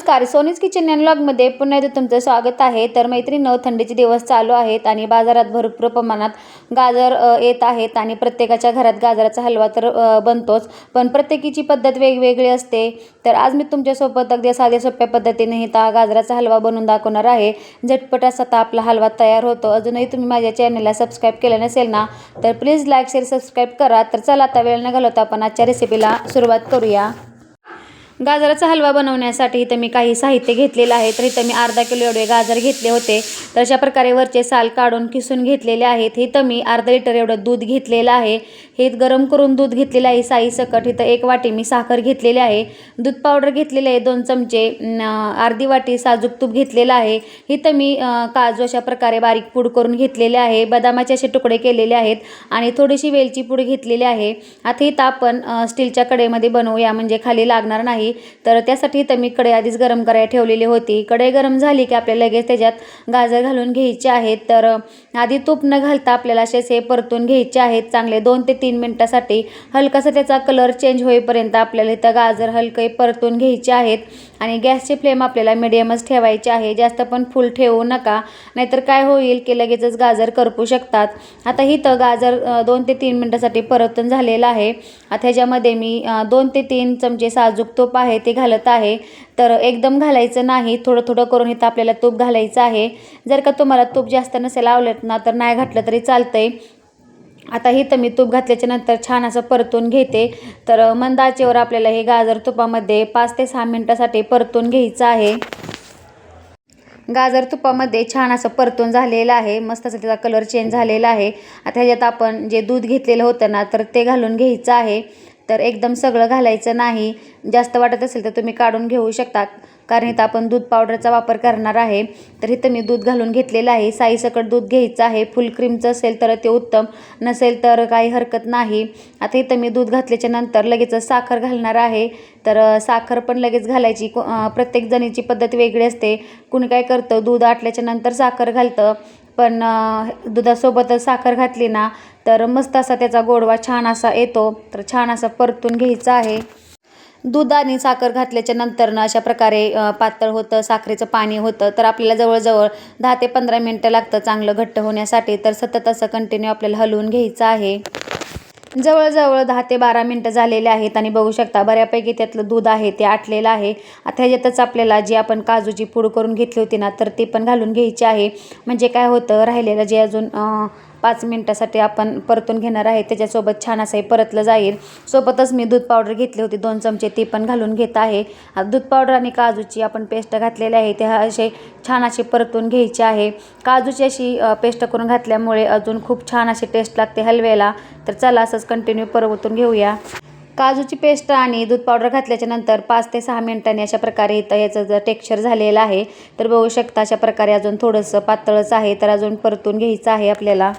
नमस्कार सोनीज kitchen and ब्लॉगमध्ये पुन्हा एकदा तुमचं स्वागत आहे. तर मैत्रिणींनो थंडीचे दिवस चालू आहेत आणि बाजारात भरपूर प्रमाणात गाजर येत आहेत आणि प्रत्येकाच्या घरात गाजराचा हलवा तर बनतोच. पण प्रत्येकीची पद्धत वेगवेगळी असते. तर आज मी तुमच्यासोबत अगदी साध्या सोप्या पद्धतीने ही ता गाजराचा हलवा बनवून दाखवणार आहे. झटपट असा ता आपला हलवा तयार होतो. अजूनही तुम्ही माझ्या चॅनलला सबस्क्राईब केलं नसेल ना तर प्लीज लाईक शेअर सबस्क्राईब करा. तर चला आता वेळ न घालवता आपण आजच्या रेसिपीला सुरुवात करूया. गाजराचा हलवा बनवण्यासाठी इथं मी काही साहित्य घेतलेलं आहे. तर इथं मी अर्धा किलो एवढे गाजर घेतले होते. तर अशा प्रकारे वरचे साल काढून किसून घेतलेले आहेत. इथं मी अर्धा लिटर एवढं दूध घेतलेलं आहे. हे गरम करून दूध घेतलेलं आहे साई सकट. इथं एक वाटी मी साखर घेतलेली आहे. दूध पावडर घेतलेले आहे दोन चमचे. अर्धी वाटी साजूक तूप घेतलेलं आहे. इथं मी काजू अशा प्रकारे बारीक पूड करून घेतलेले आहे. बदामाचे असे तुकडे केलेले आहेत आणि थोडीशी वेलची पूड घेतलेली आहे. आता इथं आपण स्टीलच्या कढईमध्ये बनवूया. म्हणजे खाली लागणार नाही. तर त्यासाठी इथं मी कढई आधीच गरम करायला ठेवलेली होती. कढई गरम झाली की आपल्याला लगेच त्याच्यात गाजर घालून घ्यायचे आहेत तर आधी तूप न घालता आपल्याला असेच हे परतून घ्यायचे आहेत. चांगले दोन ते तीन मिनटासाठी हलकासा त्याचा कलर चेंज होईपर्यंत आपल्याला इथं गाजर हलके परतून घ्यायचे आहेत. आणि गॅसची फ्लेम आपल्याला मिडियमच ठेवायची आहे. जास्त पण फुल ठेवू नका नाहीतर काय होईल की लगेचच गाजर करपू शकतात. आता इथं गाजर दोन ते तीन मिनटासाठी परतून झालेलं आहे. आता ह्याच्यामध्ये मी दोन ते तीन चमचे साजूक तूप आहे ते घालत आहे. तर एकदम घालायचं नाही. थोडं थोडं करून इथं आपल्याला तूप घालायचं आहे. जर का तुम्हाला तूप जास्त नसेल आवडत ना तर नाही घातलं तरी चालतंय. आता इथं मी तूप घातल्याच्या नंतर छान असं परतून घेते. तर मंद आचेवर आपल्याला हे गाजर तुपामध्ये पाच ते सहा मिनटासाठी परतून घ्यायचं आहे. गाजर तुपामध्ये छान असं परतून झालेलं आहे. मस्त असं त्याचा कलर चेंज झालेला आहे. आता ह्याच्यात आपण जे दूध घेतलेलं होतं ना तर ते घालून घ्यायचं आहे. तर एकदम सगळं घालायचं नाही. जास्त वाटत असेल तर तुम्ही काढून घेऊ शकता. कारण इथं आपण दूध पावडरचा वापर करणार आहे. तर इथं मी दूध घालून घेतलेलं आहे. साईसकट दूध घ्यायचं आहे. फुल क्रीमचं असेल तर ते उत्तम. नसेल तर काही हरकत नाही. आता इथं मी दूध घातल्याच्या नंतर लगेच साखर घालणार आहे. तर साखर पण लगेच घालायची. प्रत्येक जणीची पद्धत वेगळी असते. कुणी काय करतं दूध आटल्याच्या नंतर साखर घालतं. पण दुधासोबतच साखर घातली ना तर मस्त असा त्याचा गोडवा छान असा येतो. तर छान असा परतून घ्यायचं आहे. दूध आणि साखर घातल्याच्या नंतरनं अशा प्रकारे पातळ होतं साखरेचं पाणी होतं तर आपल्याला जवळजवळ दहा ते पंधरा मिनटं लागतं चांगलं घट्ट होण्यासाठी. तर सतत असं कंटिन्यू आपल्याला हलवून घ्यायचं आहे. जवळजवळ दहा ते बारा मिनटं झालेले आहेत आणि बघू शकता बऱ्यापैकी त्यातलं दूध आहे ते आटलेलं आहे. आता ह्याच्यातच आपल्याला जी आपण काजूची पूड करून घेतली होती ना तर ती पण घालून घ्यायची आहे. म्हणजे काय होतं राहिलेलं जे अजून पाच मिनटासाठी आपण परतून घेणार आहे. त्याच्यासोबत छान असं हे परतलं जाईल. सोबतच मी दूध पावडर घेतली होती. दोन चमचे ती पण घालून घेत आहे. दूध पावडर आणि काजूची आपण पेस्ट घातलेली आहे. ते असे छान अशी परतून घ्यायची आहे. काजूची अशी पेस्ट करून घातल्यामुळे अजून खूप छान अशी टेस्ट लागते हलव्याला. तर चला असंच कंटिन्यू परवतून घेऊया. काजूची पेस्ट आणि दूध पावडर घातल्याच्या नंतर पाच ते सहा मिनिटांनी अशा प्रकारे इथं याचं जर टेक्स्चर झालेलं आहे तर बघू शकता अशा प्रकारे अजून थोडंसं पातळच आहे तर अजून परतून घ्यायचं आहे आपल्याला.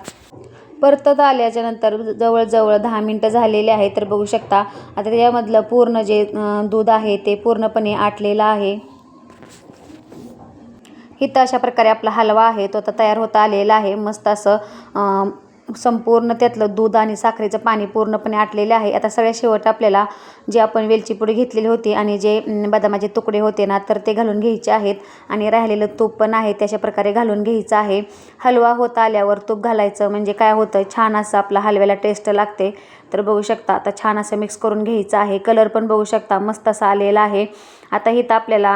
परतत आल्याच्यानंतर जवळजवळ दहा मिनटं झालेले आहे तर बघू शकता आता त्याच्यामधलं पूर्ण जे दूध आहे ते पूर्णपणे आटलेलं आहे. इथं अशा प्रकारे आपला हलवा आहे तो आता तयार होता आलेला आहे. मस्त असं संपूर्ण त्यातलं दूध आणि साखरेचं पाणी पूर्णपणे आटलेले आहे. आता सगळ्या शेवट आपल्याला जे आपण वेलचीपुडी घेतलेली होती आणि जे बदामाचे तुकडे होते ना तर ते घालून घ्यायचे आहेत. आणि राहिलेलं तूप पण आहे त्याशा प्रकारे घालून घ्यायचं आहे. हलवा होत आल्यावर तूप घालायचं म्हणजे काय होतं छान असं आपला हलव्याला टेस्ट लागते. तर बघू शकता आता छान असं मिक्स करून घ्यायचं आहे. कलर पण बघू शकता मस्त असा आलेला आहे. आता इथं आपल्याला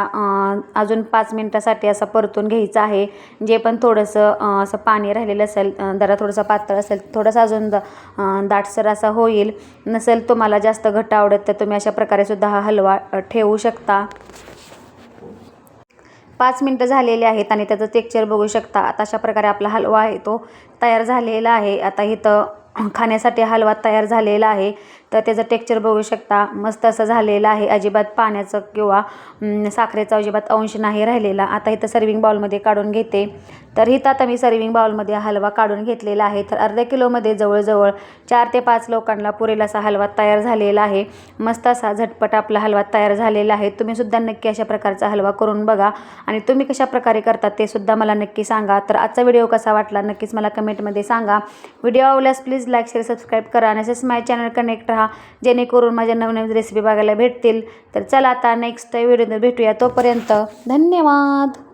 अजून पाच मिनटासाठी असं परतून घ्यायचं आहे. जे पण थोडंसं असं पाणी राहिलेलं असेल जरा थोडंसं पातळ असेल थोडंसं अजून द- दाटसर असा होईल. नसेल तुम्हाला जास्त घट्ट आवडत तर तुम्ही अशा प्रकारे सुद्धा हा हलवा ठेवू शकता. पाच मिनटं झालेले आहेत आणि त्याचं टेक्चर बघू शकता. आता अशा प्रकारे आपला हलवा आहे तो तयार झालेला आहे. आता इथं खाण्यासाठी हलवा तयार झालेला आहे. तर त्याचं टेक्चर बघू शकता. मस्त असं झालेलं आहे. अजिबात पाण्याचं किंवा साखरेचा अजिबात अंश नाही राहिलेला. आता इथं सर्विंग बाउलमध्ये काढून घेते. तर इथं आता मी सर्विंग बाउलमध्ये हलवा काढून घेतलेला आहे. तर अर्ध्या किलोमध्ये जवळजवळ चार ते पाच लोकांना पुरेल असा हलवा तयार झालेला आहे. मस्त असा झटपट आपला हलवा तयार झालेला आहे. तुम्ही सुद्धा नक्की अशा प्रकारचा हलवा करून बघा. आणि तुम्ही कशा प्रकारे करतात ते सुद्धा मला नक्की सांगा. तर आजचा व्हिडिओ कसा वाटला नक्कीच मला कमेंटमध्ये सांगा. व्हिडिओ आवडल्यास प्लीज लाईक शेअर सबस्क्राईब करा. आणि असेच माय चॅनल कनेक्ट राहा. जेणेकरून माझ्या नवनवीन रेसिपी बघायला भेटतील. तर चला आता नेक्स्ट व्हिडिओ भेटूया. तोपर्यंत धन्यवाद.